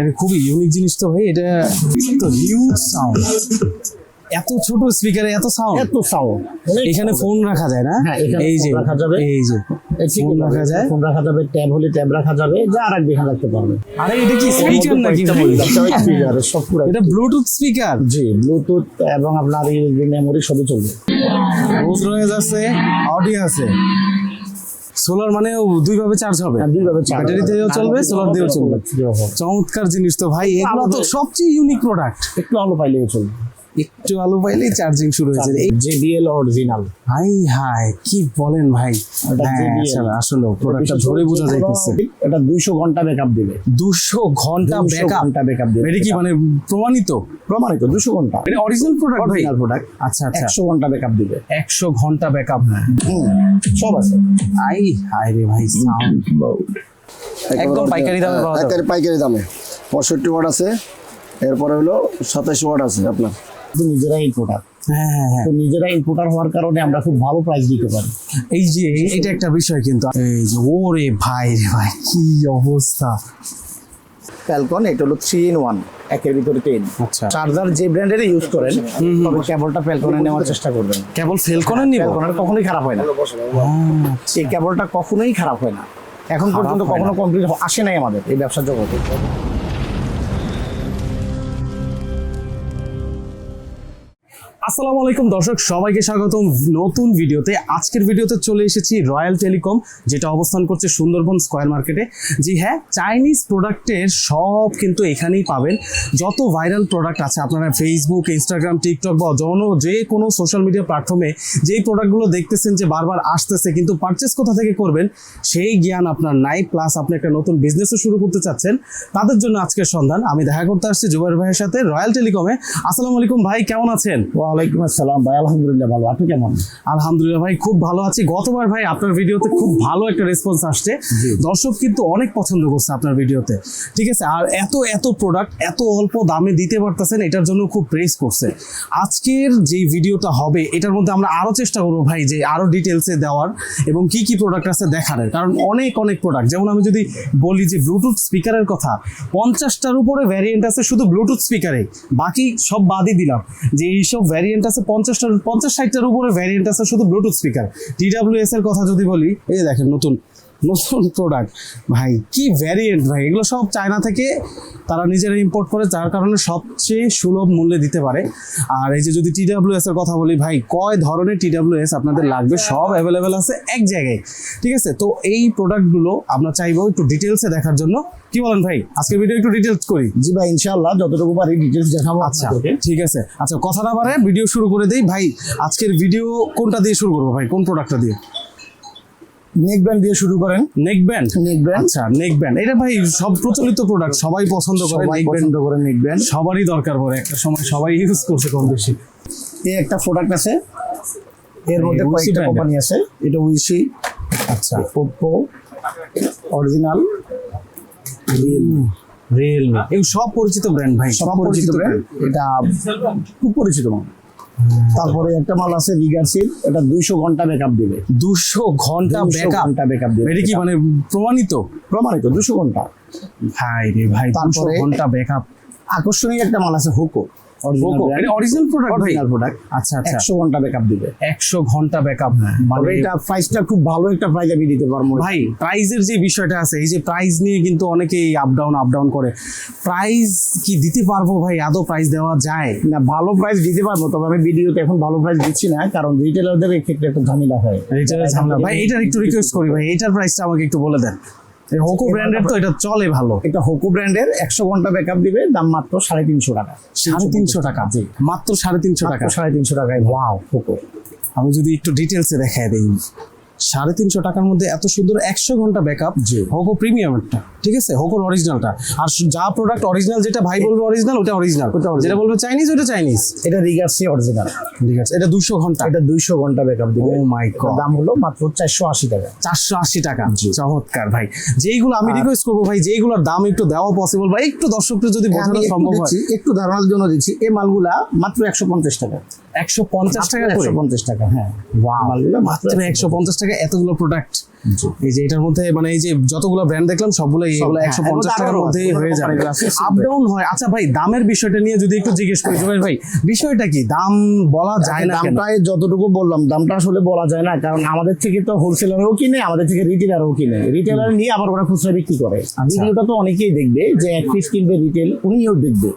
এটা খুবই ইউনিক জিনিস তো ভাই এটা তো হিউজ সাউন্ড এত ছোট স্পিকারে এত সাউন্ড এত সাউন্ড এখানে ফোন রাখা যায় না? হ্যাঁ, এই যে রাখা যাবে। এই যে ফোন রাখা যায়। ফোন রাখা যাবে ট্যাব হলে ট্যাব রাখা যাবে যা রাখবে এখানে রাখতে পারবে। আরে এটা কি স্পিকার নাকি স্পিকার সব পুরো এটা ব্লুটুথ স্পিকার জি ব্লুটুথ এবং আপনার ইউএসবি মেমোরি সবই চলবে। রোজ রয়েজ আছে অডি আছে। সোলার মানে দুই ভাবে চার্জ হবে। ব্যাটারি দিয়েও চলবে সোলার দিয়েও চলবে। চমৎকার জিনিস তো ভাই এগুলো তো সবচেয়ে ইউনিক প্রোডাক্ট একটু আলো পাইলেও চলবে। একটু আলো পাইলেই চার্জিং শুরু হয়েছে এই জেবিএল অরিজিনাল হাই হাই কি বলেন ভাই? হ্যাঁ JBL আসলে প্রোডাক্টটা ধরে বোঝা যাইতেছে। এটা দুইশো ঘণ্টা ব্যাকআপ দিবে। দুশো ঘণ্টা 200 ব্যাকআপ ঘণ্টা ব্যাকআপ দিবে। এটা কি মানে প্রমাণিত? প্রমাণিত দুশো ঘণ্টা। এটা অরিজিনাল প্রোডাক্ট ভাই? অরিজিনাল প্রোডাক্ট আচ্ছা আচ্ছা। একশো ঘণ্টা ব্যাকআপ দিবে। একশো ঘণ্টা ব্যাকআপ সব আছে। আই হাই রে ভাই সাউন্ড একদম পাইকারি দামে পাইকারি দামে। পঁয়ষট্টি ওয়াট আছে। এরপরে হলো সাতাশ ওয়াট আছে আপনার। তো নিজেরা ইনপুটার হ্যাঁ হ্যাঁ হ্যাঁ। তো নিজেরা ইনপুটার হওয়ার কারণে আমরা খুব ভালো প্রাইস দিতে পারি। এই যে এটা একটা বিষয় কিন্তু এই যে ওরে ভাই রে ভাই কি অবস্থা? ফ্যালকন এটা হলো থ্রি ইন ওয়ান একের ভিতরে তিন। আচ্ছা। চার্জার যে ব্র্যান্ডের ইউজ করেন তবে কেবলটা ফ্যালকনে নেওয়ার চেষ্টা করবেন। কেবল ফেল করে নিব? ফ্যালকনের কখনোই খারাপ হয় না। এই কেবলটা কখনোই খারাপ হয় না। এখন পর্যন্ত কখনো কমপ্লিট আসে নাই আমাদের এই ব্যবসার জগতে। আসসালামু আলাইকুম দর্শক, সবাইকে স্বাগতম নতুন ভিডিওতে। আজকের ভিডিওতে চলে এসেছি রয়্যাল টেলিকম, যেটা অবস্থান করছে সুন্দরবন স্কয়ার মার্কেটে। জি হ্যাঁ চাইনিজ প্রোডাক্টের সব কিন্তু এখানেই পাবেন। যত ভাইরাল প্রোডাক্ট আছে, আপনারা ফেসবুক ইনস্টাগ্রাম টিকটক বা জন যে কোনো সোশ্যাল মিডিয়া প্ল্যাটফর্মে যেই প্রোডাক্টগুলো দেখতেছেন যে বারবার আসতেছে, কিন্তু পারচেস কোথা থেকে করবেন, সেই জ্ঞান আপনার নাই। প্লাস আপনি একটা নতুন বিজনেসও শুরু করতে চাচ্ছেন, তাদের জন্য আজকের সন্ধান। আমি দেখা করতে আসছি জুবাইর ভাইয়ের সাথে রয়্যাল টেলিকমে। আসসালামু আলাইকুম ভাই, কেমন আছেন? ওয়ালাইকুম আসসালাম ভাই আলহামদুলিল্লাহ ভালো। আপনি কেমন? আলহামদুলিল্লাহ ভাই খুব ভালো আছি। গতবার ভাই আপনার ভিডিওতে খুব ভালো একটা রেসপন্স আসছে। দর্শক কিন্তু অনেক পছন্দ করছে আপনার ভিডিওতে। ঠিক আছে? আর এত এত প্রোডাক্ট এত অল্প দামে দিতে পারতেছেন এটার জন্য খুব প্রেস করছে। আজকের যে ভিডিওটা হবে এটার মধ্যে আমরা আরও চেষ্টা করব ভাই যে আরও ডিটেলসে দেওয়ার এবং কি কি প্রোডাক্ট আছে দেখার কারণ অনেক অনেক প্রোডাক্ট যেমন আমি যদি বলি যে ব্লুটুথ স্পিকারের কথা পঞ্চাশটার উপরে ভ্যারিয়েন্ট আছে শুধু ব্লুটুথ স্পিকারে বাকি সব বাদই দিলাম। যে এইসব ভ্যারিয়েন্ট আছে পঞ্চাশটার পঞ্চাশ ষাটটার উপরে ভ্যারিয়েন্ট আছে শুধু ব্লুটুথ স্পিকার টিডাব্লিউএস এর কথা যদি বলি, এই দেখেন নতুন নতুন প্রোডাক্ট ভাই কি ভ্যারিয়েন্ট ভাই? এগুলো সব চায়না থেকে তারা নিজেরা ইম্পোর্ট করে যার কারণে সবচেয়ে সুলভ মূল্যে দিতে পারে। আর এই যে যদি টিডাব্লিউএস এর কথা বলি ভাই কয় ধরনের টিডাব্লিউএস আপনাদের লাগবে? সব অ্যাভেলেবেল আছে এক জায়গায়। ঠিক আছে? তো এই প্রোডাক্টগুলো আমরা চাইব একটু ডিটেলসে দেখার জন্য। কি বলেন ভাই? আজকের ভিডিও একটু ডিটেলস করি। জি ভাই ইনশাআল্লাহ যতটুকু পারি ডিটেলস দেখাবো আচ্ছা ঠিক আছে। আচ্ছা কথা না বাড়ে ভিডিও শুরু করে দেই। ভাই আজকের ভিডিও কোনটা দিয়ে শুরু করব ভাই? কোন প্রোডাক্টটা দিয়ে? নেক ব্যান্ড দিয়ে শুরু করেন। নেক ব্যান্ড নেক ব্যান্ড আচ্ছা নেক ব্যান্ড এটা ভাই সব প্রচলিত প্রোডাক্ট সবাই পছন্দ করে নেক ব্যান্ড করে নেক ব্যান্ড সবারই দরকার পড়ে একটা সময় সবাই ইউজ করছে কম বেশি। এই একটা প্রোডাক্ট আছে। এর মধ্যে কয়েকটা কোম্পানি আছে। এটা উইসি আচ্ছা। ওপ্পো অরিজিনাল রিয়েলমি এগুলো সব পরিচিত ব্র্যান্ড ভাই সব পরিচিত ব্র্যান্ড এটা খুব পরিচিত মাল তারপরে একটা মাল আছে রিগার রিগার্সিল এটা দুইশো ঘণ্টা ব্যাকআপ দিবে। দুশো ঘণ্টা 200 ব্যাকআপ ঘণ্টা ব্যাকআপ দিবে এটা কি মানে প্রমাণিত? প্রমাণিত দুশো ঘণ্টা। ভাই রে ভাই দুশো ঘণ্টা ব্যাকআপ আকর্ষণীয় একটা মাল আছে হুকো অরিজিনাল প্রোডাক্ট অরিজিনাল প্রোডাক্ট আচ্ছা আচ্ছা। একশো ঘণ্টা ব্যাকআপ দিবে। একশো ঘণ্টা ব্যাকআপ মানে এটা প্রাইসটা খুব ভালো একটা প্রাইস আমি দিতে পারব। ভাই প্রাইজের যে বিষয়টা আছে এই যে প্রাইস নিয়ে কিন্তু অনেকেই আপ ডাউন আপ ডাউন করে। প্রাইস কি দিতে পারব ভাই? আদৌ প্রাইস দেওয়া যায়? না ভালো প্রাইস দিতে পারব তবে আমি ভিডিওতে এখন ভালো প্রাইস দিচ্ছি না কারণ রিটেলারদের ক্ষেত্রে একটু ঝামেলা হয়। রিটেলের ঝামেলা। ভাই এটার একটু রিকোয়েস্ট করি ভাই এটার প্রাইসটা আমাকে একটু বলে দেন। হোকো ব্র্যান্ডের তো এটা চলে ভালো। এটা হোকো ব্র্যান্ডের একশো ঘণ্টা ব্যাকআপ দিবে দাম মাত্র সাড়ে তিনশো টাকা। সাড়ে তিনশো টাকা। মাত্র সাড়ে তিনশো টাকা। সাড়ে তিনশো টাকায়। ওয়াও হোকো আমি যদি একটু ডিটেলসে দেখায় দিই। সাড়ে তিনশো টাকার মধ্যে এত সুন্দর একশো ঘণ্টা ব্যাকআপ জি। হোকো প্রিমিয়ামটা ঠিক আছে? হোকোর অরিজিনালটা আর যা প্রোডাক্ট অরিজিনাল যেটা ভাই বলবে অরিজিনাল ওটা অরিজিনাল যেটা বলবে চাইনিজ ওটা চাইনিজ এটা রিগার্সি অরিজিনাল ঠিক আছে এটা দুশো ঘণ্টা। এটা দুইশো ঘণ্টা ব্যাকআপ দিবে। My এটার God. দাম হলো মাত্র চারশো আশি টাকা। চারশো আশি টাকা। চমৎকার ভাই। যেইগুলো আমি রিকোয়েস্ট করব ভাই যেইগুলোর দাম একটু দেওয়া পসিবল বা একটু দর্শকদের যদি বোঝানো সম্ভব হয়। একটু ধারণার জন্য দিচ্ছি এই মালগুলা মাত্র একশো পঞ্চাশ টাকা। একশো পঞ্চাশ টাকা একশো পঞ্চাশ টাকা হ্যাঁ। মাত্র একশো পঞ্চাশ টাকা এতগুলো প্রোডাক্ট এই যে এটার মধ্যে মানে এই যে যতগুলো ব্র্যান্ড দেখলাম সবগুলো এগুলো হ্যাঁ, একশো পঞ্চাশ টাকার আরও মধ্যেই হয়ে যাবে। আপ ডাউন হয়। আচ্ছা ভাই দামের বিষয়টা নিয়ে যদি একটু জিজ্ঞেস করি জুবাইর ভাই বিষয়টা কি? দাম বলা যায় না দামটাই যতটুকু বললাম দামটা আসলে বলা যায় না কারণ আমাদের থেকে তো হোলসেলারও কিনে আমাদের থেকে রিটেলারও কিনে। রিটেলার নিয়ে আবার ওরা খুচরা বিক্রি করে। আচ্ছা। ভিডিওটা তো অনেকেই দেখবে যে এক পিস কিনবে রিটেল উনিও দেখবে।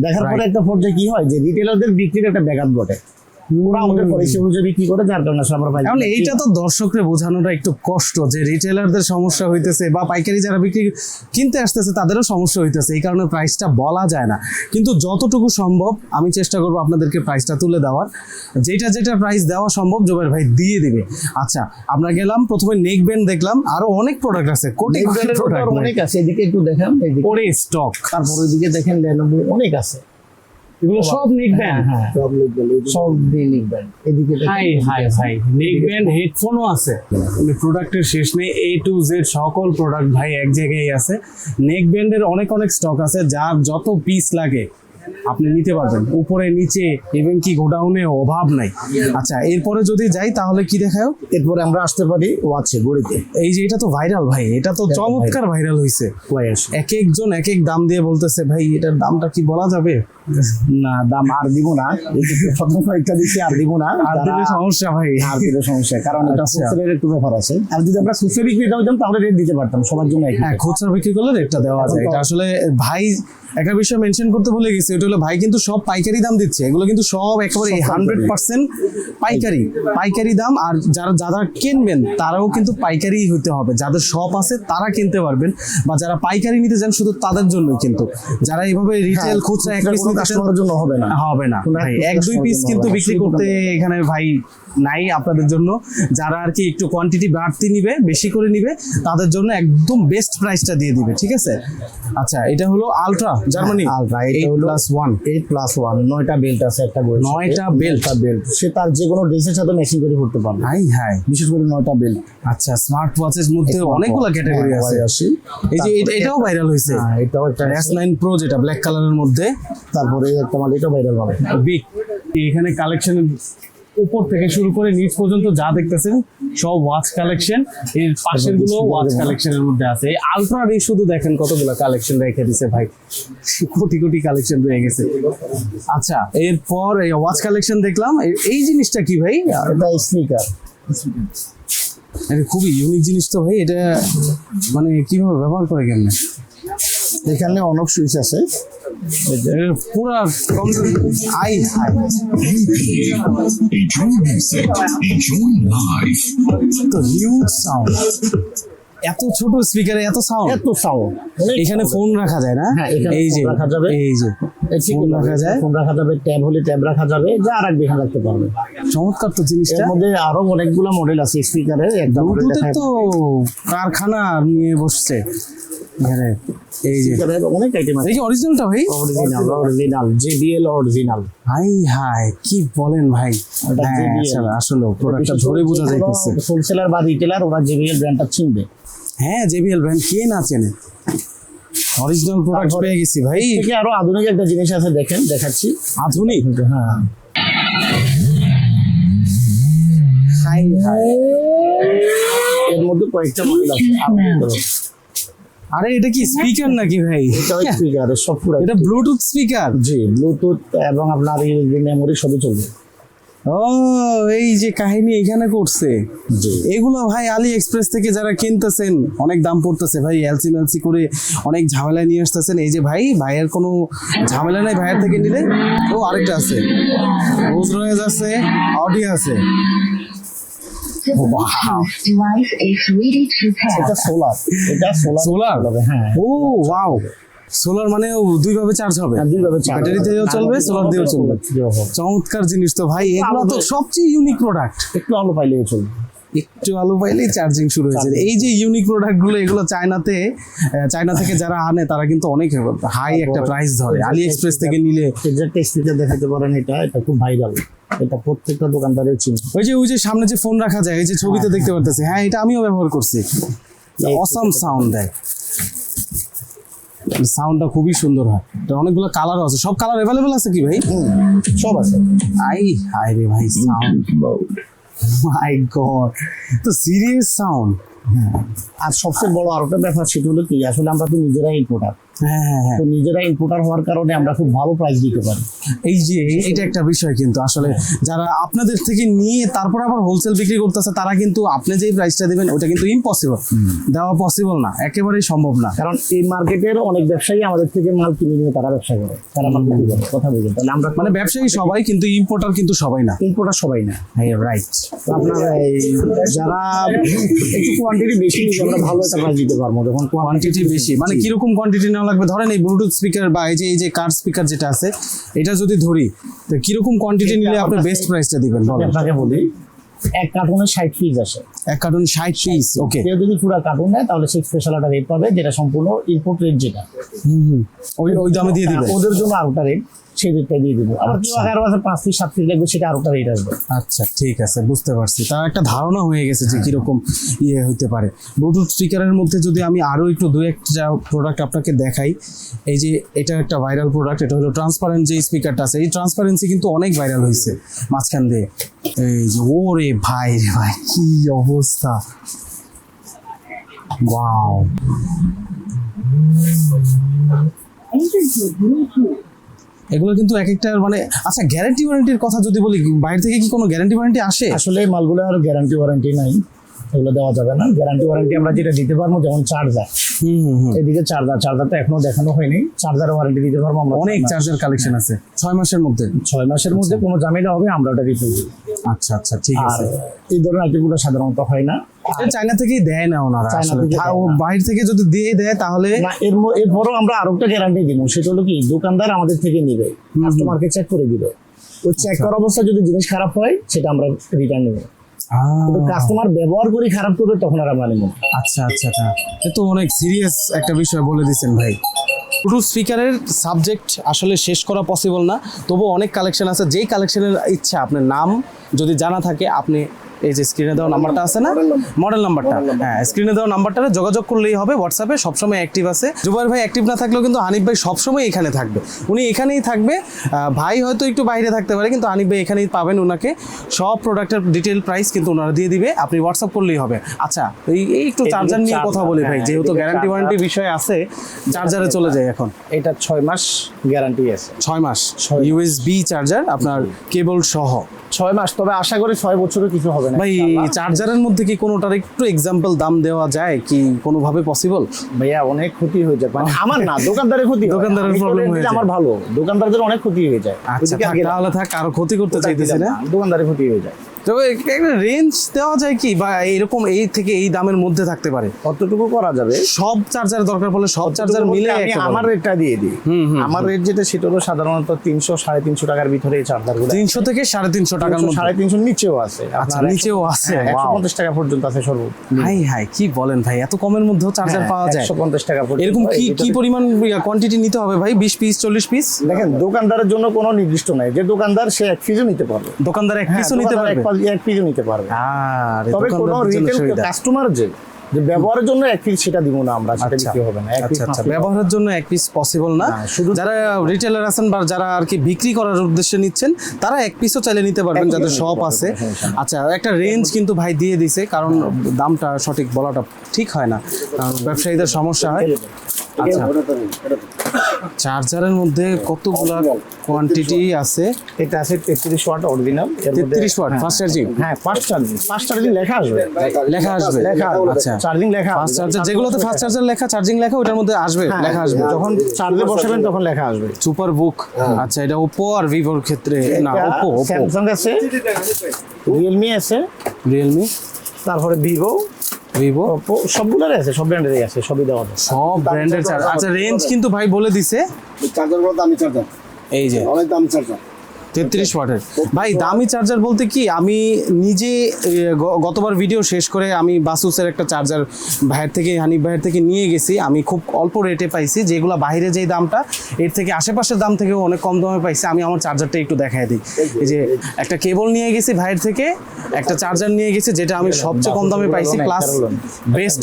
দেখার পরে একটা পর্যায়ে কি হয়? যে রিটেলারদের বিক্রির একটা ব্যাঘাত ঘটে। ওরা আমাদের অনুযায়ী বিক্রি করে যার কারণে আমরা এখন এইটা তো দর্শকরে বোঝানোটা একটু কষ্ট যে রিটেলারদের সমস্যা হইতেছে বা পাইকারি যারা বিক্রি কিনতে আসতেছে তাদেরও সমস্যা হইতেছে এই কারণে প্রাইসটা বলা যায় না। কিন্তু যতটুকু সম্ভব আমি চেষ্টা করব আপনাদেরকে প্রাইসটা তুলে দেওয়ার। যেটা যেটা প্রাইস দেওয়া সম্ভব জোবের ভাই দিয়ে দিবে। আচ্ছা আমরা গেলাম প্রথমে নেক ব্যান্ড দেখলাম আরও অনেক প্রোডাক্ট আছে কোটি প্রোডাক্ট অনেক আছে এদিকে একটু দেখেন এইদিকে ওরে স্টক তারপর ওইদিকে দেখেন অনেক আছে। এগুলো সব নেক ব্যান্ড হ্যাঁ সব নেকব্যান্ড সব দিয়ে নেকব্যান্ড এদিকে hi hi hi. Neck band হেডফোনও আছে। মানে প্রোডাক্টের শেষ নেই। এ টু জেড সকল প্রোডাক্ট ভাই এক জায়গায় আছে। নেক ব্যান্ডের অনেক অনেক স্টক আছে। যার যত পিস লাগে আপনি নিতে পারবেন। উপরে নিচে ইভেন কি গোডাউনে অভাব নাই। আচ্ছা এরপরে যদি যাই তাহলে কি দেখায় এরপরে আমরা আসতে পারি ওয়াচে গড়িতে। এই যে এটা তো ভাইরাল ভাই এটা তো চমৎকার ভাইরাল হয়েছে এক একজন এক এক দাম দিয়ে বলতেছে ভাই এটার দামটা কি বলা যাবে? না দাম আর দিব না। প্রথম কয়েকটা দিচ্ছি আর দিব না। আর দিলে সমস্যা ভাই। আর দিলে সমস্যা কারণ এটা আচ্ছা। হোলসেলের একটু ব্যাপার আছে। আর যদি আমরা খুচরা বিক্রি দিতাম তাহলে রেট দিতে পারতাম সবার জন্য। হ্যাঁ খুচরা বিক্রি করলে রেটটা দেওয়া যায়। এটা আসলে ভাই একটা বিষয় মেনশন করতে ভুলে গেছি ওটা হলো ভাই কিন্তু সব পাইকারি দাম দিচ্ছে। এগুলো কিন্তু সব একেবারে হান্ড্রেড পার্সেন্ট পাইকারি। পাইকারি দাম আর যারা যারা কিনবেন তারাও কিন্তু পাইকারি হতে হবে। যাদের শপ আছে তারা কিনতে পারবেন। বা যারা পাইকারি নিতে যান শুধু তাদের জন্যই কিন্তু। যারা এইভাবে রিটেল হ্যাঁ, খুচরা এক পিস নিতে জন্য হবে না। হবে না। এক দুই পিস কিন্তু বিক্রি করতে এখানে ভাই নাই আপনাদের জন্য। যারা আর কি একটু কোয়ান্টিটি বাড়তি নিবে বেশি করে নিবে তাদের জন্য একদম বেস্ট প্রাইসটা দিয়ে দিবে ঠিক আছে? আচ্ছা এটা হলো আলট্রা জার্মানি আলট্রা এটা হলো plus one eight plus one নয়টা বেল্ট আছে একটা বই নয়টা belt? বেল্ট সে তার যে কোনো ড্রেসের সাথে ম্যাচিং করে পড়তে পারবে। Hi hi. বিশেষ করে নয়টা বেল্ট আচ্ছা স্মার্ট ওয়াচের মধ্যে অনেকগুলো ক্যাটাগরি আছে। এই যে এটা- এটাও ভাইরাল হয়েছে। হ্যাঁ এটাও একটা এস নাইন প্রো যেটা ব্ল্যাক কালারের মধ্যে। তারপরে একটা মাল এটাও ভাইরাল হবে। বিগ এখানে কালেকশন উপর থেকে শুরু করে নিচ পর্যন্ত যা দেখতেছেন সব ওয়াচ কালেকশন এর পাশেরগুলো ওয়াচ কালেকশনের মধ্যে আছে। এই আলট্রা রে শুধু দেখেন কতগুলো কালেকশন রেখে দিছে ভাই। কোটি কোটি কালেকশন রয়ে গেছে। আচ্ছা এরপর এই ওয়াচ কালেকশন দেখলাম। এই জিনিসটা কি ভাই? এটা স্নিকার এটা খুবই ইউনিক জিনিস তো ভাই। এটা মানে কীভাবে ব্যবহার করে কেমনে? এখানে অনেক সুইচ আছে। পুরা I Enjoy music. Enjoy life. তো হিউজ সাউন্ড এত ছোট স্পিকারে এত সাউন্ড এত সাউন্ড এখানে ফোন রাখা যায় না? হ্যাঁ, এই যে রাখা যাবে। এই যে ফোন রাখা যায়। ফোন রাখা যাবে ট্যাব হলে ট্যাব রাখা যাবে যা রাখবে এখানে রাখতে পারবে। চমৎকার তো জিনিসটা। এর মধ্যে আরও অনেকগুলো মডেল আছে স্পিকারের একটা মডেল তো কারখানা নিয়ে বসছে। এই যে অনেক আইটেম আছে। এই যে অরিজিনালটা ভাই? Original original JBL original hi hi কি বলেন ভাই? ওটা হ্যাঁ JBL আসলে আসলে প্রোডাক্টটা ধরে বোঝা যাইতেছে। হোলসেলার বা রিটেলার ওরা জেবিএল ব্র্যান্ডটা চিনবে। হ্যাঁ জেবিএল ব্র্যান্ড কে না চেনে? অরিজিনাল প্রোডাক্ট পেয়ে গেছি ভাই। থেকে আরও আধুনিক একটা জিনিস আছে দেখেন দেখাচ্ছি। আধুনিক? হ্যাঁ। Hi hi. এর মধ্যে কয়েকটা মডেল আছে। আরে এটা কি স্পিকার নাকি ভাই? এটাও স্পিকার সব পুরো এটা ব্লুটুথ স্পিকার জি ব্লুটুথ এবং আপনার ইউএসবি মেমোরি সবই চলবে। ও এই যে কাহিনী এখানে করছে। এগুলো ভাই আলি এক্সপ্রেস থেকে যারা কিনতেছেন অনেক দাম পড়তেছে ভাই এলসি মেলসি করে অনেক ঝামেলা নিয়ে আসতেছেন। এই যে ভাই ভাইয়ের কোনো ঝামেলা নাই ভাইয়ের থেকে নিলে। ও আরেকটা আছে। রোজ রয়েজ আছে অডি আছে। এটা সোলার এটা সোলার সোলার হ্যাঁ। ও ওয়াও সোলার মানে ও দুই ভাবে চার্জ হবে। ব্যাটারি দিয়েও চলবে সোলার দিয়েও চলবে। চমৎকার জিনিস তো ভাই এগুলো তো সবচেয়ে ইউনিক প্রোডাক্ট একটু আলো পাইলেও চলবে। একটু আলো পাইলেই চার্জিং শুরু হয়েছে এই যে ইউনিক প্রোডাক্টগুলো এগুলো চায়নাতে চায়না থেকে যারা আনে তারা কিন্তু অনেক হাই একটা প্রাইস ধরে। আলি এক্সপ্রেস থেকে নিলে এক্সাক্ট দেখাতে পারেন এটা এটা খুব ভাইরাল এটা প্রত্যেকটা দোকানদারের চিনি। ওই যে ওই যে সামনে যে ফোন রাখা যায় এই যে ছবিতে দেখতে পারতেছি। হ্যাঁ এটা আমিও ব্যবহার করছি। অসাম সাউন্ড দেয়। সাউন্ডটা খুবই সুন্দর হয়। তো অনেকগুলো কালারও আছে। সব কালার অ্যাভেলেবেল আছে কি ভাই? সব আছে। আই হাই রে ভাই সাউন্ড মাই গড তো সিরিয়াস সাউন্ড আর সবচেয়ে বড় আরেকটা ব্যাপার সেটা হলো কি, আসলে আমরা তো নিজেরাই ইম্পোর্টার হ্যাঁ হ্যাঁ হ্যাঁ। তো নিজেরাই ইম্পোর্টার হওয়ার কারণে আমরা খুব ভালো প্রাইস দিতে পারি। এই যে এটা একটা বিষয় কিন্তু আসলে যারা আপনাদের থেকে নিয়ে তারপর আবার হোলসেল বিক্রি করতেছে তারা কিন্তু আপনি যেই প্রাইসটা দিবেন ওটা কিন্তু ইম্পসিবল দেওয়া পসিবল না একেবারেই সম্ভব না। কারণ এই মার্কেটের অনেক ব্যবসায়ী আমাদের থেকে মাল কিনে নিয়ে তারা ব্যবসা করে তারা মাল বিক্রি করে কথা বুঝেন তাহলে আমরা মানে ব্যবসায়ী সবাই কিন্তু ইম্পোর্টার কিন্তু সবাই না। ইম্পোর্টার সবাই না। রাইট তো আপনার যারা একটু কোয়ান্টিটি বেশি আমরা ভালো একটা প্রাইস দিতে পারব যখন কোয়ান্টিটি বেশি মানে কীরকম কোয়ান্টিটি নেওয়া লাগবে? ধরেন এই ব্লুটুথ স্পিকার বা এই যে এই যে কার স্পিকার যেটা আছে এটা যদি ধরি তো কীরকম কোয়ান্টিটি নিলে আপনি বেস্ট প্রাইসটা দিবেন? বলেন। আপনাকে বলি এক কার্টুনে ষাট পিস আসে। এক কার্টুন ষাট পিস ওকে কেউ যদি পুরো কার্টুন নেয় তাহলে সেই স্পেশাল একটা রেট পাবে যেটা সম্পূর্ণ ইম্পোর্ট রেট যেটা। হুম হুম। ওই ওই দামে দিয়ে দিবেন? ওদের জন্য আরোটা রেট সেই রেটটা দিয়ে দিব। আবার কেউ। এগারো আছে পাঁচ পিস সাত পিস লাগবে সেটা আরোটা রেট আসবে। আচ্ছা ঠিক আছে বুঝতে পারছি। তার একটা ধারণা হয়ে গেছে যে কীরকম ইয়ে হইতে পারে। ব্লুটুথ স্পিকারের মধ্যে যদি আমি আরও একটু দু একটা প্রোডাক্ট আপনাকে দেখাই এই যে এটা একটা ভাইরাল প্রোডাক্ট এটা হলো ট্রান্সপারেন্ট যে স্পিকারটা আছে এই ট্রান্সপারেন্সি কিন্তু অনেক ভাইরাল হয়েছে মাঝখান দিয়ে। এই যে ওরে ভাই রে ভাই কি অবস্থা। ওয়াও এগুলো কিন্তু এক একটা মানে আচ্ছা গ্যারান্টি ওয়ারেন্টির কথা যদি বলি বাইরে থেকে কি কোনো গ্যারান্টি ওয়ারেন্টি আসে? আসলে মালগুলো আর গ্যারান্টি ওয়ারেন্টি নাই। এগুলো দেওয়া যাবে না। গ্যারান্টি ওয়ারেন্টি আমরা যেটা দিতে পারব যেমন চার্জার হুম হুম হুম। এদিকে চার্জার চার্জারটা এখনও দেখানো হয়নি। চার্জার ওয়ারেন্টি দিতে পারব আমরা অনেক চার্জার কালেকশন আছে। ছয় মাসের মধ্যে? ছয় মাসের মধ্যে কোনো ঝামেলা হবে আমরা ওটা দিতে আচ্ছা আচ্ছা ঠিক আছে। এই ধরনের আইটেমগুলো সাধারণত হয় না। চায়না থেকেই দেয় না ওনারা আসলে। বাইরে থেকে যদি দিয়ে দেয় তাহলে এর এরপরও আমরা আরও একটা গ্যারান্টি দিব সেটা হলো কি দোকানদার আমাদের থেকে নিবে কাস্টমারকে চেক করে দিবে। ওই চেক আচ্ছা। করা অবস্থায় যদি জিনিস খারাপ হয় সেটা আমরা রিটার্ন নেব। কাস্টমার ব্যবহার করে খারাপ করবে তখন আর আমরা নেব। আচ্ছা আচ্ছা আচ্ছা। এ তো অনেক সিরিয়াস একটা বিষয় বলে দিচ্ছেন ভাই। ব্লুটুথ স্পিকারের সাবজেক্ট আসলে শেষ করা পসিবল না তবু অনেক কালেকশন আছে। যেই কালেকশনের ইচ্ছা আপনার নাম যদি জানা থাকে আপনি এই যে স্ক্রিনে দেওয়া নাম্বারটা আছে না? মডেল নাম্বারটা হ্যাঁ স্ক্রিনে দেওয়া নাম্বারটাতে যোগাযোগ করলেই হবে হোয়াটসঅ্যাপে সবসময় অ্যাক্টিভ আছে। জুবাইর ভাই অ্যাক্টিভ না থাকলেও কিন্তু হানিফ ভাই সবসময় এখানে থাকবে। উনি এখানেই থাকবে। ভাই হয়তো একটু বাইরে থাকতে পারে কিন্তু হানিফ ভাই এখানেই পাবেন ওনাকে সব প্রোডাক্টের ডিটেল প্রাইস কিন্তু ওনারা দিয়ে দিবে। আপনি হোয়াটসঅ্যাপ করলেই হবে। আচ্ছা এই একটু চার্জার নিয়ে কথা বলি ভাই হ্যাঁ, যেহেতু এদিকে গ্যারান্টি। ওয়ারেন্টি বিষয় আছে চার্জারে চলে যায় এখন। এটা ছয় মাস গ্যারান্টি আছে। ছয় মাস ছয় মাস। ইউএসবি চার্জার আপনার কেবল সহ। ছয় মাস তবে আশা করি ছয় বছরও কিছু হবে। না ভাই চার্জারের মধ্যে কি কোনোটার একটু এক্সাম্পল দাম দেওয়া যায়? কি কোনোভাবে পসিবল ভাইয়া অনেক ক্ষতি হয়ে যায়। মানে আমার না দোকানদারের ক্ষতি দোকানদারের প্রবলেম হয়ে যায়। আমার ভালো। দোকানদারদের অনেক ক্ষতি হয়ে যায়। আচ্ছা তাহলে থাক আর ক্ষতি করতে। চাইতেছি না দোকানদারের ক্ষতি হয়ে যায়। তবে একটা রেঞ্জ দেওয়া যায় কি? বা এরকম এই থেকে এই দামের মধ্যে থাকতে পারে। কতটুকু করা যাবে। সব চার্জার দরকার পড়লে সব চার্জার মিলে আমার রেটটা দিয়ে দিই। আমার রেট যেটা সেটা হলো সাধারণত তিনশো সাড়ে তিনশো টাকার ভিতরে এই তিনশো থেকে সাড়ে তিনশো টাকার মধ্যে। সাড়ে তিনশো নিচেও আছে। আচ্ছা, নিচেও আছে, একশো পঞ্চাশ টাকা পর্যন্ত আছে সর্বোচ্চ হাই হাই কি বলেন ভাই এত কমের মধ্যেও চার্জার পাওয়া যায়? হ্যাঁ, একশো পঞ্চাশ টাকা পর্যন্ত এরকম কি কি পরিমাণ কোয়ান্টিটি নিতে হবে ভাই? বিশ পিস চল্লিশ পিস দেখেন দোকানদারের জন্য কোনো নির্দিষ্ট নাই। যে দোকানদার সে এক পিসও নিতে পারবে। দোকানদার এক হ্যাঁ, পিসও নিতে দোকানদার পারবে? পাল- এক পিসও নিতে পারবে। তবে কোনো রিটেল কাস্টমার যে যে ব্যবহারের জন্য এক পিস সেটা দিব না আমরা সেটা আচ্ছা। দিতে হবে না। আচ্ছা আচ্ছা। ব্যবহারের জন্য এক পিস পসিবল না। শুধু- যারা রিটেলার আছেন বা যারা আর কি বিক্রি করার উদ্দেশ্যে নিচ্ছেন তারা এক পিসও চাইলে নিতে পারবেন যাদের শপ আছে। হ্যাঁ, হ্যাঁ। আচ্ছা একটা রেঞ্জ কিন্তু ভাই দিয়ে দিছে কারণ দামটা সঠিক বলাটা ঠিক হয় না ব্যবসায়ীদের সমস্যা হয়। আচ্ছা। চার্জারের মধ্যে কতগুলা কোয়ান্টিটি আছে? এটা আছে তেত্রিশ ওয়াট অরিজিনাল তেত্রিশ ওয়াট ফাস্ট চার্জিং হ্যাঁ ফাস্ট চার্জিং ফাস্ট চার্জিং লেখা আসবে। লেখা আসবে। লেখা আচ্ছা। চার্জিং লেখা। ফাস্ট চার্জার যেগুলোতে ফাস্ট চার্জার লেখা চার্জিং লেখা ওটার মধ্যে আসবে হ্যাঁ, লেখা আসবে। যখন চার্জে বসাবেন তখন লেখা আসবে। সুপার বুক আচ্ছা এটা ওপো আর ভিভোর ক্ষেত্রে না ওপো ওপো স্যামসাং আছে রিয়েলমি আছে রিয়েলমি তারপরে ভিভো ভিভো ওপো সবগুলোরই আছে সব ব্র্যান্ডেরই আছে সবই দেওয়া আছে। সব ব্র্যান্ডের চার্জার আচ্ছা রেঞ্জ কিন্তু ভাই বলে দিছে। চার্জারগুলো দামি চার্জার এই যে। অনেক দামি চার্জার তেত্রিশ ওয়াটের। ভাই, দামি চার্জার বলতে কি, আমি নিজে গতবার ভিডিও শেষ করে আমি বাসুসের একটা চার্জার ভাইয়ের থেকে, হানিফ ভাইয়ের থেকে নিয়ে গেছি। আমি খুব অল্প রেটে পাইছি, যেগুলো বাইরে যেই দামটা, এর থেকে আশেপাশের দাম থেকেও অনেক কম দামে পাইছি। আমি আমার চার্জারটা একটু দেখাই দিই। এই যে, একটা কেবল নিয়ে গেছি ভাইয়ের থেকে, একটা চার্জার নিয়ে গেছি, যেটা আমি সবচেয়ে কম দামে পাইছি প্লাস বেস্ট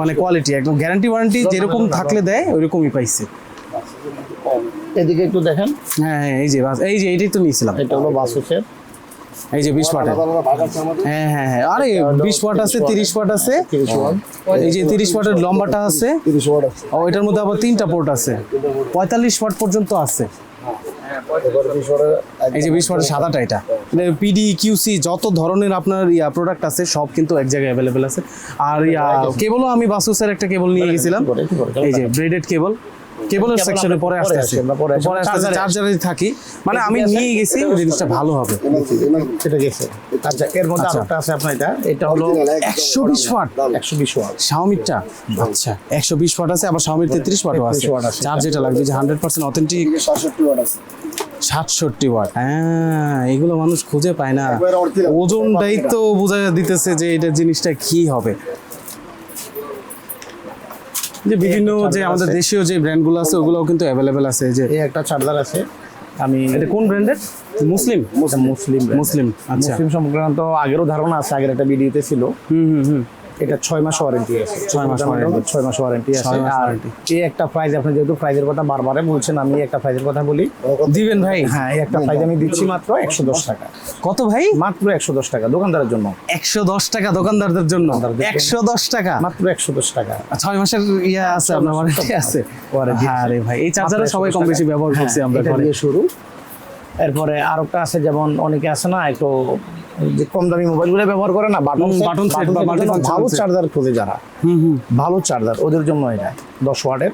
মানে কোয়ালিটি একদম গ্যারান্টি ওয়ারেন্টি যেরকম থাকলে দেয়, ওইরকমই পাইছি। এদিকে একটু দেখেন। হ্যাঁ হ্যাঁ এই যে বাস এই যে এইটাই তো নিয়েছিলাম। এটা হলো বাসুসের এই যে বিশ ওয়াটের। হ্যাঁ হ্যাঁ হ্যাঁ আরে বিশ ওয়াট আছে তিরিশ ওয়াট আছে। এই যে তিরিশ ওয়াটের লম্বাটা আছে। ও এটার মধ্যে আবার তিনটা পোর্ট আছে। পঁয়তাল্লিশ ওয়াট পর্যন্ত আছে। এই যে বিশ ওয়াটের সাদাটা এটা। পিডি কিউসি যত ধরনের আপনার ইয়া প্রোডাক্ট আছে সব কিন্তু এক জায়গায় অ্যাভেলেবেল আছে। আর ইয়া কেবলও আমি বাসুসের একটা কেবল নিয়ে গেছিলাম? এই যে ব্রেডেড কেবল কেবলের সেকশনে পরে পরে আসতেছি। আসি, আমরা পরে চার্জারে- থাকি মানে আমি নিয়ে গেছি জিনিসটা ভালো হবে। সেটা গেছে। আচ্ছা এর মধ্যে আচ্ছা। আরেকটা আছে আপনার এটা। এটা হলো একশো বিশ ওয়াট। একশো বিশ ওয়াট। শাওমিরটা আচ্ছা একশো বিশ ওয়াট আছে আবার শাওমির তেত্রিশ ওয়াটও আছে। 33। চার্জ যেটা লাগবে যে হান্ড্রেড পার্সেন্ট অথেন্টিক সাতষট্টি ওয়াট আছে। সাতষট্টি ওয়াট। হ্যাঁ এগুলো মানুষ খুঁজে পায় না। ওজনটাই তো বোঝা দিতেছে যে এটা জিনিসটা কি হবে। যে বিভিন্ন যে আমাদের দেশীয় যে ব্র্যান্ডগুলো আছে ওগুলোও কিন্তু অ্যাভেলেবেল আছে যে এই একটা চার্জার আছে। আমি এটা কোন ব্র্যান্ডের মুসলিম? মুসলিম। মুসলিম আচ্ছা। মুসলিম সংক্রান্ত আগেরও ধারণা আছে আগের একটা ভিডিওতে ছিল। হুম হুম হুম। এটা ছয় মাস ওয়ারেন্টি আছে। ছয় মাস। ছয় মাস ওয়ারেন্টি আছে। আর এই একটা প্রাইস আপনি যেহেতু প্রাইজের কথা বারবারে বলছেন আমি একটা প্রাইজের কথা বলি। দিবেন ভাই? হ্যাঁ এই একটা প্রাইজ আমি দিচ্ছি মাত্র একশো দশ টাকা। কত ভাই? মাত্র একশো দশ টাকা দোকানদারের জন্য। একশো দশ টাকা দোকানদারদের জন্য? একশো দশ টাকা? মাত্র একশো দশ টাকা। ছয় মাসের ইয়া আছে আপনার ওয়ারেন্টি আছে। আরে ভাই এই চার্জারে সবাই কম বেশি ব্যবহার করছি হ্যাঁ, আমরা ঘরে। শুরু। এরপরে আরেকটা আছে যেমন অনেকে আছে না একটু যে কম দামি মোবাইলগুলো ব্যবহার করে না বাটন সেট, বা ভালো চার্জার খোঁজে যারা। হুম হুম। ভালো চার্জার ওদের জন্য এটা দশ ওয়াটের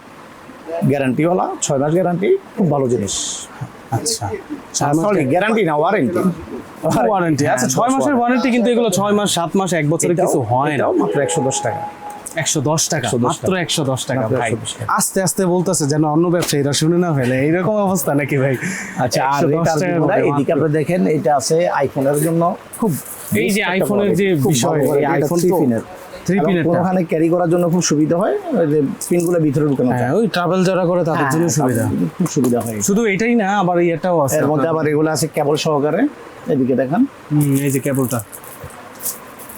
গ্যারান্টিওয়ালা ছয় মাস গ্যারান্টি খুব ভালো জিনিস। আচ্ছা। Sorry guarantee. না ওয়ারেন্টি ওয়ারেন্টি আচ্ছা ছয় মাসের ওয়ারেন্টি কিন্তু এগুলো ছয় মাস সাত মাস এক বছরের কিছু হয় না। মাত্র একশো দশ টাকা। একশো দশ টাকা মাত্র একশো দশ টাকা ভাই। আস্তে আস্তে বলতেছে যেন অন্য ব্যবসায়ীরা শুনে না ফেলে। এইরকম অবস্থা নাকি ভাই? আচ্ছা আর 110 এটার টাকা জন্য করে এদিকে আপনি দেখেন এটা আছে আইফোনের জন্য খুব এই যে আইফোনের যে বিষয়, আইফোন এবং ক্যারি করার জন্য খুব সুবিধা হয় পিনগুলো ভিতরে ঢুকানো হ্যাঁ ওই ট্রাভেল যারা করে তাদের জন্য হ্যাঁ, সুবিধা খুব সুবিধা হয়। শুধু এটাই না আবার ইয়েটাও আছে এর মধ্যে আবার এগুলো আছে কেবল সহকারে এদিকে দেখেন। এই যে কেবলটা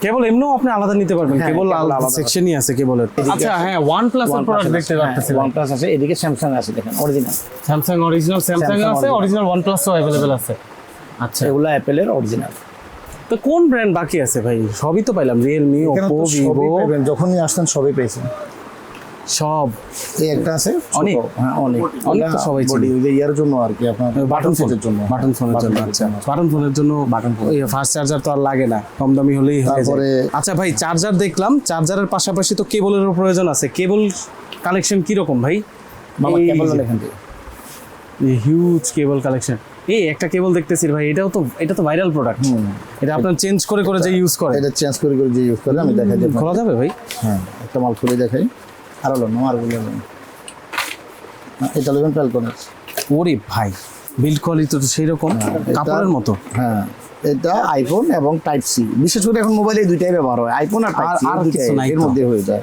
কেবল এমনিও আপনি আলাদা নিতে পারবেন হ্যাঁ, কেবল কেবল আলাদা সেকশনই আছে কেবলের। আচ্ছা হ্যাঁ ওয়ান প্লাস এর প্রোডাক্ট দেখতে পাচ্ছি ওয়ান প্লাস আছে এদিকে স্যামসাং আছে দেখেন original Samsung original Samsung Samsung আছে অরিজিনাল ওয়ান প্লাসও अवेलेबल আছে। আচ্ছা। এগুলো অ্যাপেলের অরিজিনাল তো কোন ব্র্যান্ড বাকি আছে ভাই? সবই তো পাইলাম রিয়েলমি ওপো ভিভো যখনই আসতেন সবই পেয়েছেন। সব। এই একটা আছে অনেক? হ্যাঁ অনেক। অনেক তো সবাই body, ওই যে ইয়ার জন্য আর কি আপনার বাটন সেটের জন্য। বাটন ফোনের জন্য আচ্ছা। বাটন ফোনের জন্য বাটন ফোন। ফাস্ট চার্জার তো আর লাগে না কম দামি হলেই হয়ে যায়। তারপরে- আচ্ছা ভাই চার্জার দেখলাম চার্জারের পাশাপাশি তো কেবলেরও প্রয়োজন আছে। কেবল কালেকশন কি রকম ভাই এই কেবল দেখেন তো। হিউজ কেবল কালেকশন এই একটা কেবল দেখতেছি ভাই এটাও তো এটা তো ভাইরাল প্রোডাক্ট এটা আপনার চেঞ্জ করে করে যে ইউজ করে এটা চেঞ্জ করে করে যে ইউজ করে আমি দেখাই। খোলা যাবে ভাই? হ্যাঁ একটা মাল খুলে দেখাই। আর হলো না। আর বলে এটা নেবেন প্যালকনের ওরে ভাই বিল্ড কোয়ালিটি তো সেই রকম কাপড়ের মতো? হ্যাঁ এটা আইফোন এবং টাইপ সি বিশেষ করে এখন মোবাইলে দুইটাই ব্যবহার হয়। আইফোন আর টাইপ সি আর কিছু নাই এর মধ্যে হয়ে যায়।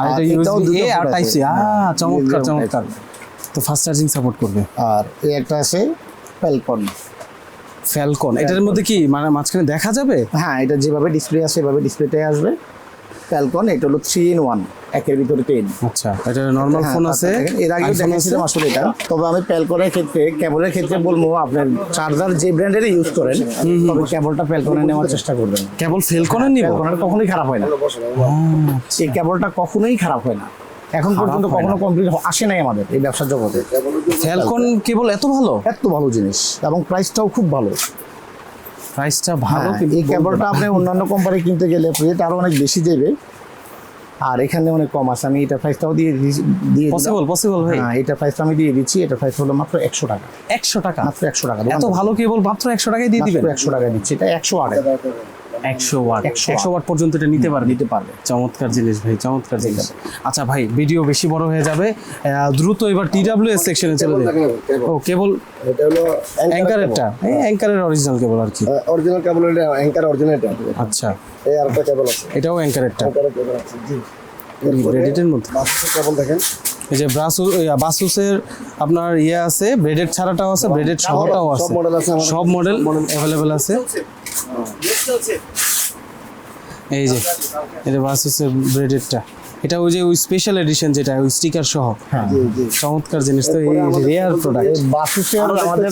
আর এটা ইউএসবি এ আর টাইপ সি আ হ্যাঁ, চমৎকার চমৎকার। তো ফাস্ট চার্জিং সাপোর্ট করবে। আর এই একটা আছে প্যালকন ফ্যালকন এটার মধ্যে কি মানে মাঝখানে দেখা যাবে? হ্যাঁ এটা যেভাবে ডিসপ্লে আছে সেভাবে ডিসপ্লেটাই আসবে। প্যালকন এটা হলো থ্রি ইন ওয়ান একের ভিতরে টেন আচ্ছা এটা নর্মাল ফোন আছে। এর আগে আছে। আসলে এটা। তবে আমি প্যালকনের ক্ষেত্রে কেবলের ক্ষেত্রে বলব আপনার চার্জার যে ব্র্যান্ডের ইউজ করেন তবে কেবলটা প্যালকনে নেওয়ার চেষ্টা করবেন। কেবল ফেলকনের নিব? প্যালকনের কখনোই খারাপ হয় না। এই কেবলটা কখনোই খারাপ হয় না। এখন পর্যন্ত কখনো কমপ্লিট আসে নাই আমাদের এই ব্যবসার জগতে। ফ্যালকন কেবল এত ভালো? এত ভালো জিনিস এবং প্রাইসটাও খুব ভালো। প্রাইসটা ভালো হ্যাঁ, কিন্তু এই কেবলটা আপনি অন্যান্য কোম্পানি কিনতে গেলে রেট আরও অনেক বেশি দেবে। আর এখানে অনেক কম আছে আমি এটা প্রাইসটাও দিয়ে দিয়ে পসিবল পসিবল ভাই। হ্যাঁ এটা প্রাইসটা আমি দিয়ে দিচ্ছি এটা প্রাইস হলো মাত্র একশো টাকা। একশো টাকা? মাত্র একশো টাকা এত ভালো কেবল মাত্র একশো টাকায় দিয়ে দিবেন? একশো টাকা দিচ্ছি এটা একশো আট একশো ওয়াট। একশো ওয়াট। পর্যন্ত এটা নিতে পারবে। নিতে পারবে। চমৎকার জিনিস ভাই চমৎকার জিনিস। আচ্ছা ভাই ভিডিও বেশি বড় হয়ে যাবে। দ্রুত এবার টিডাব্লিউ এস সেকশনে চলে যাবে ও কেবল এটা হলো অ্যাঙ্কারেরটা এই অ্যাঙ্কারের অরিজিনাল কেবল আর কি। অরিজিনাল কেবল এটা অ্যাঙ্কার অরিজিনাল আচ্ছা। এই আরেকটা কেবল আছে। এটাও অ্যাঙ্কারেরটা অ্যাঙ্কারের কেবল আছে জি। ব্রেডেডের মধ্যে। কেবল দেখেন। এই যে ব্রাসু বাসুসের আপনার ইয়ে আছে ব্রেডেড ছাড়াটাও আছে ব্রেডেড সহটাও সব আছে। আছে সব মডেল অ্যাভেলেবেল আছে। এই যে এটা বাসুসের ব্রেডেডটা এটা ওই যে ওই স্পেশাল এডিশন যেটা ওই স্টিকার সহ। জি জি চমৎকার জিনিস তো এই রেয়ার প্রোডাক্ট বাসুসের আমাদের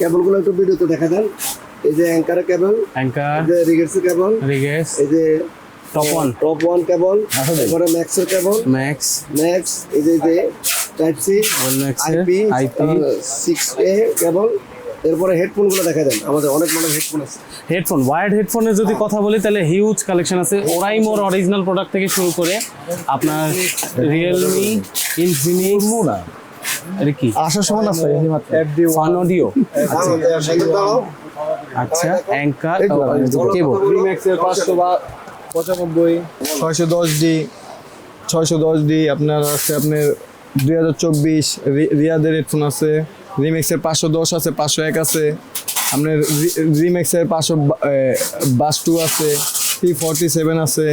কেবলগুলো একটু ভিডিওতে দেখা দেন। এই যে অ্যাঙ্কার কেবল অ্যাঙ্কার এই যে রিগেটস কেবল রিগেস এই যে top one top one cable তারপরে ম্যাক্সের কেবল ম্যাক্স ম্যাক্স এই যে যে টাইপ সি ম্যাক্সের IP IP six A cable এরপরে হেডফোনগুলো দেখা দেন আমাদের অনেক মডেল হেডফোন আছে। হেডফোন ওয়ার্ড হেডফোনের যদি কথা বলি তাহলে হিউজ কালেকশন আছে। ওরাই ওরাইমোর অরিজিনাল প্রোডাক্ট থেকে শুরু করে আপনার রিয়েলমি ইনফিনিক্স এটা কি? আসার সময় আছে ফান অডিও আচ্ছা। অ্যাঙ্কার কেবল রিম্যাক্সের পাঁচশো বা পঁচানব্বই। ছয়শো দশ ডি ছয়শো দশ ডি আপনার আছে আপনার দুই হাজার চব্বিশ রিয়াদের হেডফোন আছে। রিম্যাক্সের পাঁচশো দশ আছে পাঁচশো এক আছে। আপনার রিম্যাক্সের পাঁচশো বাস টু আছে থ্রি ফর্টি সেভেন আছে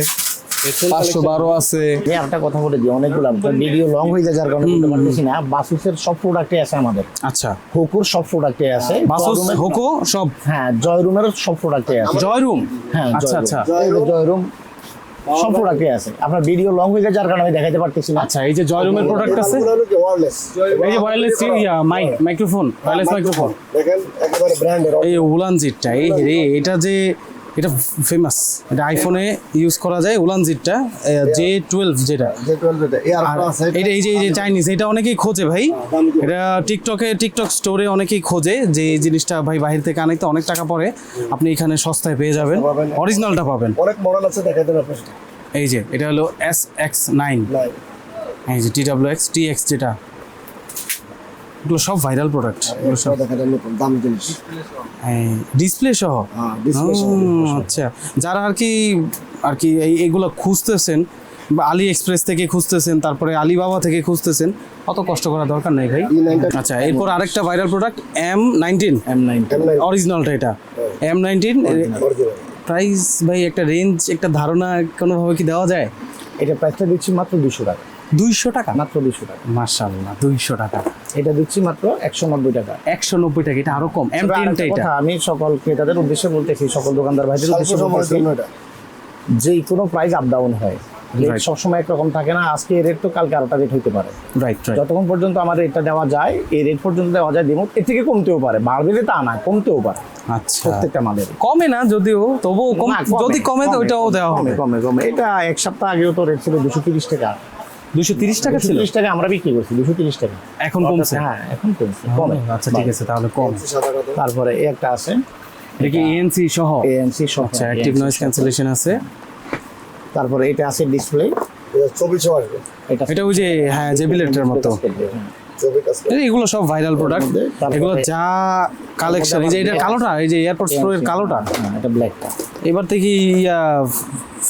পাঁচশো বারো আছে। একটা কথা বলে দিই অনেকগুলো ভিডিও লং হয়ে যায় যার কারণে বলতে পারতেছি না। বাসুসের সব প্রোডাক্টই আছে আমাদের। আচ্ছা। হোকুর সব প্রোডাক্টই আছে। বাসুস হোকো সব? হ্যাঁ জয়রুমের সব প্রোডাক্টই আছে। জয়রুম হ্যাঁ আচ্ছা আচ্ছা। জয়রুম সব প্রোডাক্টই আছে। আপনার ভিডিও লং হয়ে যায় যার কারণে আমি দেখাতে পারতেছি না। আচ্ছা এই যে জয়রুমের প্রোডাক্ট আছে? এই যে wireless yeah mike microphone wireless microphone দেখেন একেবারে ব্র্যান্ডের এই উলানজিটটা এই রে এটা যে এটা ফেমাস এটা আইফোনে ইউজ করা যায় উলান জিটটা জে টুয়েলভ যেটা। এটা এই যে এই যে চাইনিজ এটা অনেকেই খোঁজে ভাই। এটা টিকটকে টিকটক স্টোরে অনেকেই খোঁজে যে এই জিনিসটা ভাই বাহির থেকে আনাইতে অনেক টাকা পড়ে। আপনি এখানে সস্তায় পেয়ে যাবেন। অরিজিনালটা পাবেন। অনেক মডেল আছে দেখা দেন আপনার এই যে এটা হলো এস এক্স নাইন নাই এই যে T W X T X যেটা। এগুলো সব ভাইরাল প্রোডাক্ট এগুলো সব। দেখা দেন নতুন দামি জিনিস। ডিসপ্লে সহ? হ্যাঁ ডিসপ্লে ও, আচ্ছা। যারা আর কি আর কি এই এগুলো খুঁজতেছেন বা আলি এক্সপ্রেস থেকে খুঁজতেছেন তারপরে আলিবাবা থেকে খুঁজতেছেন অত কষ্ট করার দরকার নেই ভাই। আচ্ছা এরপর আরেকটা viral product M nineteen M ninety অরিজিনালটা এটা। এম নাইনটিন প্রাইস ভাই একটা রেঞ্জ একটা ধারণা কোনোভাবে কি দেওয়া যায়? এটা প্রাইসটা দিচ্ছি মাত্র দুশো টাকা। দুইশো টাকা? মাত্র দুশো টাকা। মার্শাল্লাহ দুইশো টাকা। এটা দিচ্ছি মাত্র একশো নব্বই টাকা। একশো নব্বই টাকা এটা আরও কম। এম টেনটা এটা। আমি সকল ক্রেতাদের উদ্দেশ্যে বলতেছি সকল দোকানদার ভাইদের উদ্দেশ্যে বলতেছি যে কোনো প্রাইস আপ ডাউন হয় রেট সবসময় একরকম থাকে না আজকে রেট তো কালকে আরেকটা রেট হইতে পারে। রাইট যতক্ষণ পর্যন্ত আমার রেটটা দেওয়া যায় এই রেট পর্যন্ত দেওয়া যায় দিব এর থেকে কমতেও পারে। বাড়বে তা না কমতেও পারে। আচ্ছা। প্রত্যেকটা মালের। কমে না যদিও তবুও কমে, যদি কমে তো ওইটাও দেওয়া হবে। কমে কমে কমে। এটা এক সপ্তাহ আগেও তো রেট ছিল দুশো তিরিশ টাকা। দুশো তিরিশ টাকা ছিল? তিরিশ টাকা আমরা বিক্রি করছি দুশো তিরিশ টাকা। এখন কমছে? হ্যাঁ এখন কমছে কমে। আচ্ছা ঠিক আছে তাহলে কম। তারপরে এই একটা আছে। দেখি এএনসি সহ? এএনসি সহ আচ্ছা অ্যাক্টিভ নয়েজ ক্যান্সেলেশন আছে। তারপরে এটা আছে ডিসপ্লে এটা চব্বিশশো আসবে। এটা এটা ওই যে হ্যাঁ জেবিলেটের মতো। এই এগুলো সব ভাইরাল প্রোডাক্ট এগুলো যা কালেকশন এই যে এটা কালোটা এই যে এয়ারপোর্টস প্রো এর কালোটা। হ্যাঁ এটা ব্ল্যাকটা এবার থেকে ইয়া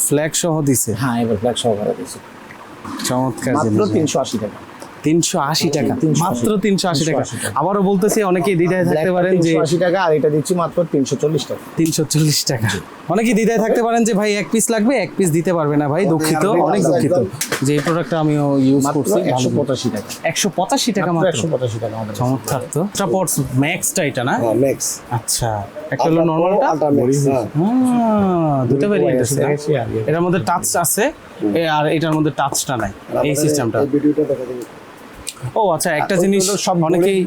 ফ্ল্যাগ সহ দিছে। হ্যাঁ এবার ব্ল্যাক সহ করা দিয়েছে চমৎকার মাত্র তিনশো আশি টাকা। তিনশো আশি টাকা মাত্র তিনশো আশি টাকা। 380 টাকা। আবারও বলতেছি অনেকেই দ্বিধায় থাকতে পারেন যে আশি টাকা আর এটা দিচ্ছি মাত্র তিনশো চল্লিশ টাকা। তিনশো চল্লিশ টাকা। অনেকেই দ্বিধায় থাকতে পারেন যে ভাই এক পিস লাগবে? এক পিস দিতে পারবে না ভাই দুঃখিত অনেক দুঃখিত। যে এই প্রোডাক্টটা আমিও ইউজ করছি একশো পঁচাশি টাকা। একশো পঁচাশি টাকা মাত্র একশো পঁচাশি টাকা চমৎকার তো। সাপোর্টস ম্যাক্সটা এটা না? হ্যাঁ ম্যাক্স আচ্ছা একটা হলো নর্মালটা ম্যাক্স হ্যাঁ। দুটো ভেরিয়েন্ট আছে। এটার মধ্যে টাচ আছে আর এটার মধ্যে টাচটা নাই। এই সিস্টেমটা ভিডিওটা দেখা ও আচ্ছা একটা জিনিস সব অনেকেই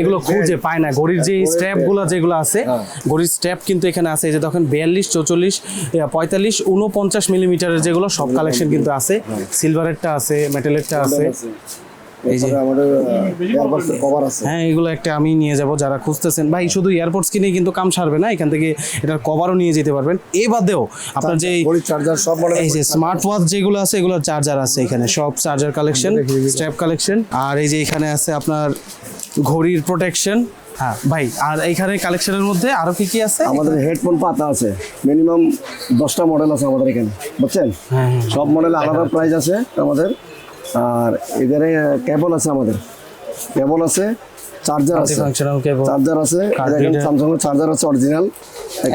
এগুলো খুঁজে পায় না। ঘড়ির যে স্ট্যাপগুলো যেগুলো আছে ঘড়ির স্ট্যাপ কিন্তু এখানে আছে এই যে দেখেন বিয়াল্লিশ চৌচল্লিশ পঁয়তাল্লিশ উনপঞ্চাশ মিলিমিটারের যেগুলো সব কালেকশন কিন্তু আছে। সিলভারেরটা আছে মেটালেরটা আছে। এই যে এরপরে আমাদের এয়ারবাডস কভার আছে। হ্যাঁ এগুলো একটা আমি নিয়ে যাব যারা খুঁজতেছেন। ভাই শুধু এয়ারপোর্টস কিনে কিন্তু কাম সারবে না এখান থেকে এটার কভারও নিয়ে যেতে পারবেন। এ বাদেও আপনার যে চার্জার সব এই যে স্মার্ট ওয়াচ যেগুলো আছে এগুলো চার্জার আছে এখানে সব চার্জার কালেকশন স্ট্র্যাপ কালেকশন আর এই যে এখানে আছে আপনার ঘড়ির প্রোটেকশন হ্যাঁ। ভাই আর এইখানে কালেকশনের মধ্যে আরও কি কি আছে? আমাদের হেডফোন পাতা আছে। মিনিমাম দশটা মডেল আছে আমাদের এখানে বুঝছেন? হ্যাঁ, সব মডেল আলাদা প্রাইস আছে আমাদের। আর এদের কেবল আছে আমাদের। কেবল আছে চার্জার আছে। চার্জার আছে স্যামসাং এর চার্জার আছে অরিজিনাল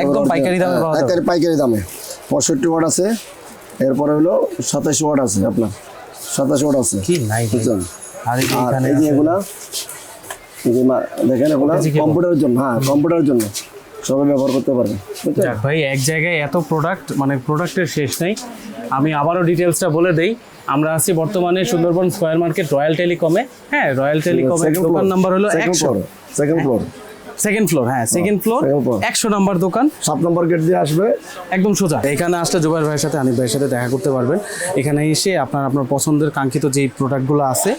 একদম পাইকারি দামে পাওয়া যাবে। পাইকারি দামে। পঁয়ষট্টি ওয়াট আছে এরপরে হলো সাতাশ ওয়াট আছে আপনার। সাতাশ ওয়াট আছে। কি নাই ভাই। আর এই যে এগুলা দেখেন এগুলা কম্পিউটারের জন্য হ্যাঁ কম্পিউটারের জন্য। সবাই ব্যবহার করতে পারবে। ভাই এক জায়গায় এত প্রোডাক্ট মানে প্রোডাক্টের শেষ নেই। আমি আবারও ডিটেলসটা বলে দেই। আমরা আছি বর্তমানে সুন্দরবন স্কয়ার মার্কেট রয়্যাল টেলিকমে। হ্যাঁ রয়্যাল টেলিকমের দোকান নাম্বার হলো একশো floor, second সেকেন্ড ফ্লোর হ্যাঁ সেকেন্ড ফ্লোর second floor। একশো নাম্বার দোকান। সাত নম্বর গেট দিয়ে আসবে। একদম সোজা। এখানে আসলে জুবাইর ভাইয়ের সাথে আনিফ ভাইয়ের সাথে দেখা করতে পারবেন। এখানে এসে আপনার আপনার পছন্দের কাঙ্ক্ষিত যেই প্রোডাক্টগুলো আছে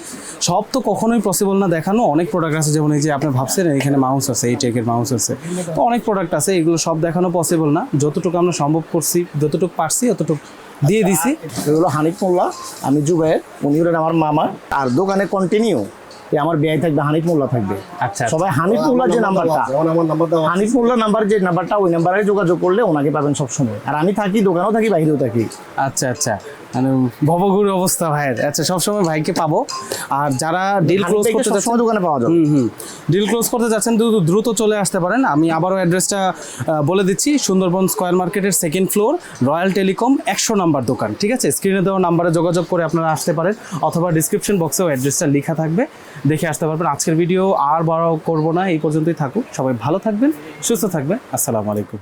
সব তো কখনোই পসিবল না দেখানো। অনেক প্রোডাক্ট আছে যেমন এই যে আপনি ভাবছেন এখানে মাউস আছে এই টেকের মাউস আছে। তো অনেক প্রোডাক্ট আছে এগুলো সব দেখানো পসিবল না। যতটুকু আমরা সম্ভব করছি যতটুকু পারছি অতটুকু দিয়ে দিছি। এগুলো হানিফ মোল্লা আমি জুবাইয়ের উনি হলেন আমার মামা। আর দোকানে কন্টিনিউ আমার বিয়ে থাকবে হানিফ মোল্লা থাকবে। আচ্ছা সবাই হানিফ মোল্লার যে নাম্বারটা হানিফ মোল্লা নাম্বার যে নাম্বারটা ওই নাম্বারে যোগাযোগ করলে ওনাকে পাবেন সবসময়। আর আমি থাকি দোকানেও থাকি বাইরেও থাকি। আচ্ছা আচ্ছা। মানে ভবগুরু অবস্থা ভাইয়ের। আচ্ছা সবসময় ভাইকে পাবো। আর যারা ডিল ক্লোজ করতে যাচ্ছেন দোকানে পাওয়া যাবে। হুম হুম। ডিল ক্লোজ করতে যাচ্ছেন দ্রুত দ্রুত চলে আসতে পারেন। আমি আবারও অ্যাড্রেসটা বলে দিচ্ছি। সুন্দরবন স্কয়ার মার্কেটের সেকেন্ড ফ্লোর রয়্যাল টেলিকম একশো নাম্বার দোকান। ঠিক আছে? স্ক্রিনে দেওয়া নাম্বারে যোগাযোগ করে আপনারা আসতে পারেন। অথবা ডিসক্রিপশন বক্সেও অ্যাড্রেসটা লেখা থাকবে। দেখে আসতে পারবেন। আজকের ভিডিও আর বড় করব না এই পর্যন্তই থাকুক। সবাই ভালো থাকবেন সুস্থ থাকবেন। আসসালামু আলাইকুম।